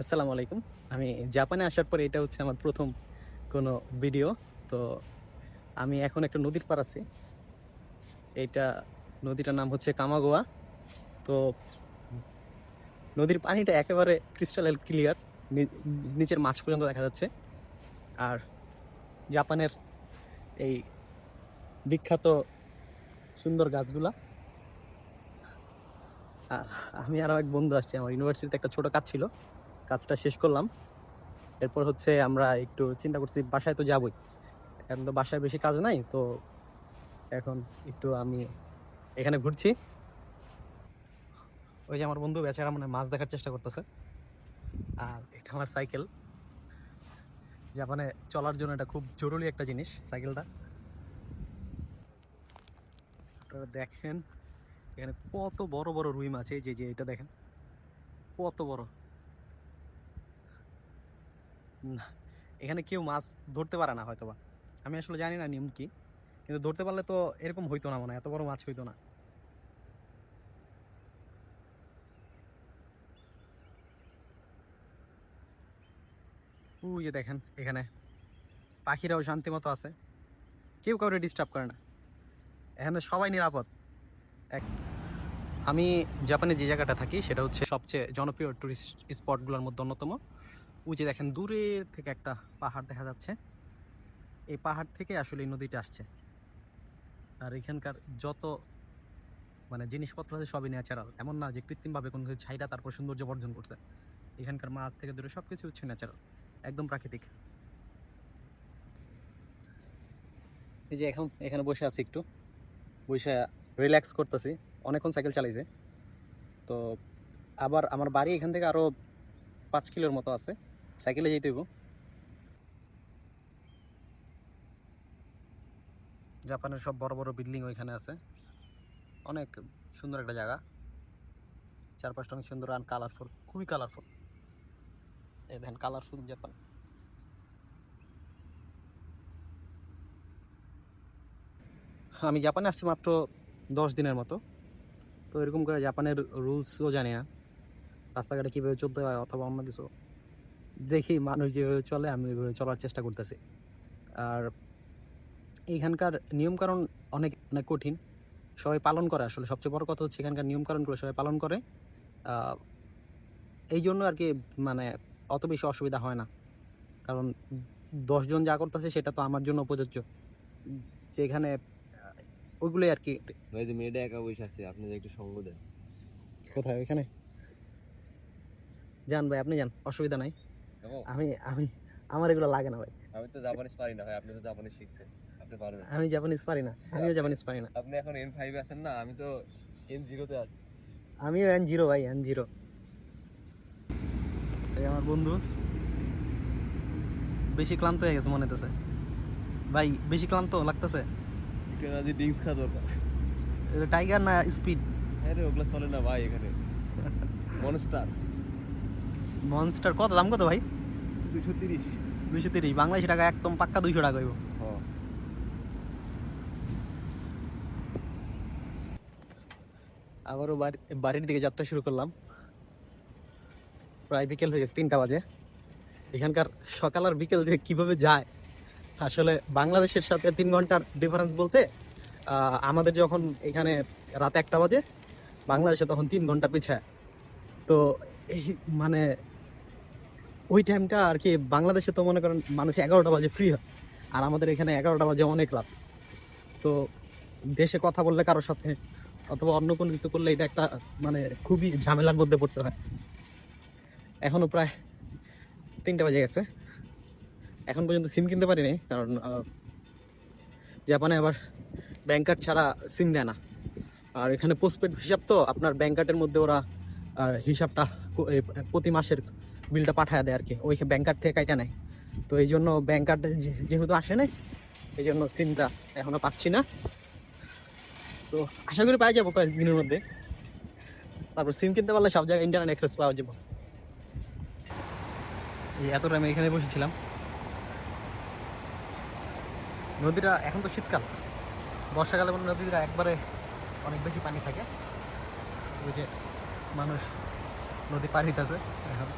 আসসালামু আলাইকুম। আমি জাপানে আসার পরে এটা হচ্ছে আমার প্রথম কোনো ভিডিও। তো আমি এখন একটা নদীর পার আছি। এইটা নদীটার নাম হচ্ছে কামাগোয়া। তো নদীর পানিটা একেবারে ক্রিস্টাল ক্লিয়ার নিচের মাছ পর্যন্ত দেখা যাচ্ছে। আর জাপানের এই বিখ্যাত সুন্দর গাছগুলা। আর আমি আরও এক বন্ধু আসছি, আমার ইউনিভার্সিটিতে একটা ছোটো কাজ ছিল। কাজটা শেষ করলাম। এরপর হচ্ছে আমরা একটু চিন্তা করছি, বাসায় তো যাবই। এখন তো বাসায় বেশি কাজ নাই, তো এখন একটু আমি এখানে ঘুরছি। ওই যে আমার বন্ধু বেচারা মানে মাছ দেখার চেষ্টা করতেছে। আর এটা আমার সাইকেল। জাপানে চলার জন্য এটা খুব জরুরি একটা জিনিস সাইকেলটা। আপনারা দেখেন, এখানে কত বড় বড় রুই মাছ যে যে, এটা দেখেন। কত বড়। এখানে কেউ মাছ ধরতে পারে না হয়তো বা আমি আসলে জানি না নিয়ম কি, কিন্তু ধরতে পারলে তো এরকম হইতো না মনে হয়, এত বড় মাছ হইতো না। ওই যে দেখেন, এখানে পাখিরাও শান্তি মতো আছে। কেউ কাউরে ডিস্টার্ব করে না। এখানে সবাই নিরাপদ। এক আমি জাপানে যে জায়গাটা থাকি, সেটা হচ্ছে সবচেয়ে জনপ্রিয় টুরিস্ট স্পটগুলোর মধ্যে অন্যতম। ওই যে দেখেন, দূরে থেকে একটা পাহাড় দেখা যাচ্ছে। এই পাহাড় থেকে আসলে এই নদীটা আসছে। আর এখানকার যত মানে জিনিসপত্র আছে সবই ন্যাচারাল এমন না যে কৃত্রিমভাবে কোনো কিছু ছাইটা তারপর সৌন্দর্য বর্জন করছে। এখানকার মাছ থেকে দূরে সব কিছু হচ্ছে ন্যাচারাল একদম প্রাকৃতিক। এই যে এখন, এখানে বসে আছি একটু। বসে রিল্যাক্স করতেছি। অনেকক্ষণ সাইকেল চালাইছে। তো আবার আমার বাড়ি এখান থেকে আরও পাঁচ কিলোর মতো আছে। সাইকেলে যেতে হইব। জাপানের সব বড় বড় বিল্ডিং ওইখানে আছে। অনেক সুন্দর একটা জায়গা। চারপাশটা অনেক সুন্দর আর কালারফুল খুবই কালারফুল এই দেখেন কালারফুল জাপান আমি জাপানে আসছি মাত্র দশ দিনের মতো। তো এরকম করে জাপানের রুলসও জানি না। রাস্তাঘাটে কীভাবে চলতে হয় অথবা অন্য কিছু। দেখি মানুষ যেভাবে চলে আমি ওইভাবে চলার চেষ্টা করতেছি। আর এইখানকার নিয়মকানুন অনেক অনেক কঠিন। সবাই পালন করে আসলে। সবচেয়ে বড় কথা হচ্ছে এখানকার নিয়মকানুনগুলো সবাই পালন করে। এই জন্য আর কি মানে অত বেশি অসুবিধা হয় না। কারণ দশজন যা করতেছে সেটা তো আমার জন্য প্রযোজ্য। যে এখানে ওইগুলোই আর কি। যে মেয়েটা একা বসে আছে আপনি একটু সঙ্গ দেন। কোথায়? ওইখানে? যান ভাই আপনি যান। অসুবিধা নাই। আমি আমি আমার এগুলো লাগে না ভাই। আমি তো জাপানিজ পারি না ভাই আপনি তো জাপানিজ শিখছেন আপনি পারবেন। আমি জাপানিজ পারি না আমিও জাপানিজ পারি না। আপনি এখন এন ফাইভে আছেন না আমি তো এন জিরোতে আছি। আমিও এন জিরো ভাই এন জিরো এই আমার বন্ধু বেশি ক্লান্ত হয়ে গেছে মনে হতেছে ভাই বেশি ক্লান্ত লাগতেছে। একটু যে ড্রিঙ্কস খাওয়া দরকার। টাইগার না স্পিড আরে ওগুলো চলে না ভাই এখানে। মনস্টার মনস্টার কত? দাম কত ভাই? দুশো তিরিশ। দুইশো তিরিশ। বাংলাদেশি টাকা একদম পাক্কা দুইশো টাকা হইব। হ্যাঁ আবারও বাড়ি বাড়ির দিকে যাত্রা শুরু করলাম। প্রায় বিকেল হয়ে গেছে তিনটা বাজে। এখানকার সকাল আর বিকেল যে কীভাবে যায় আসলে বাংলাদেশের সাথে তিন ঘণ্টার ডিফারেন্স বলতে আমাদের যখন এখানে রাত একটা বাজে বাংলাদেশে তখন তিন ঘণ্টা পিছায়। তো এই মানে ওই টাইমটা আর কি বাংলাদেশে তো মনে করেন মানুষ এগারোটা বাজে ফ্রি হয়। আর আমাদের এখানে এগারোটা বাজে অনেক রাত। তো দেশে কথা বললে কারোর সাথে অথবা অন্য কোনো কিছু করলে এটা একটা মানে খুবই ঝামেলার মধ্যে পড়তে হয়। এখনও প্রায় তিনটা বাজে গেছে। এখন পর্যন্ত সিম কিনতে পারিনি, কারণ জাপানে আবার ব্যাংক কার্ড ছাড়া সিম দেয় না। আর এখানে পোস্টপেড হিসাব তো আপনার ব্যাংক কার্ডের মধ্যে ওরা হিসাবটা প্রতি মাসের বিলটা পাঠায় দেয় আর কি ওই ব্যাংক কার্ড থেকে কাইটা নেয়। তো এই জন্য ব্যাংক কার্ড যেহেতু আসে নাই, এই জন্য সিমটা এখনও পাচ্ছি না। তো আশা করি পাওয়া যাব কয়েকদিনের মধ্যে। তারপর সিম কিনতে পারলে সব জায়গায় ইন্টারনেট অ্যাক্সেস পাওয়া যাব। এই এতটা আমি এখানে বসেছিলাম। নদীটা এখন তো শীতকাল। বর্ষাকালে কোনো নদীটা একবারে অনেক বেশি পানি থাকে। ওই যে মানুষ নদী পার হইতেছে এখন।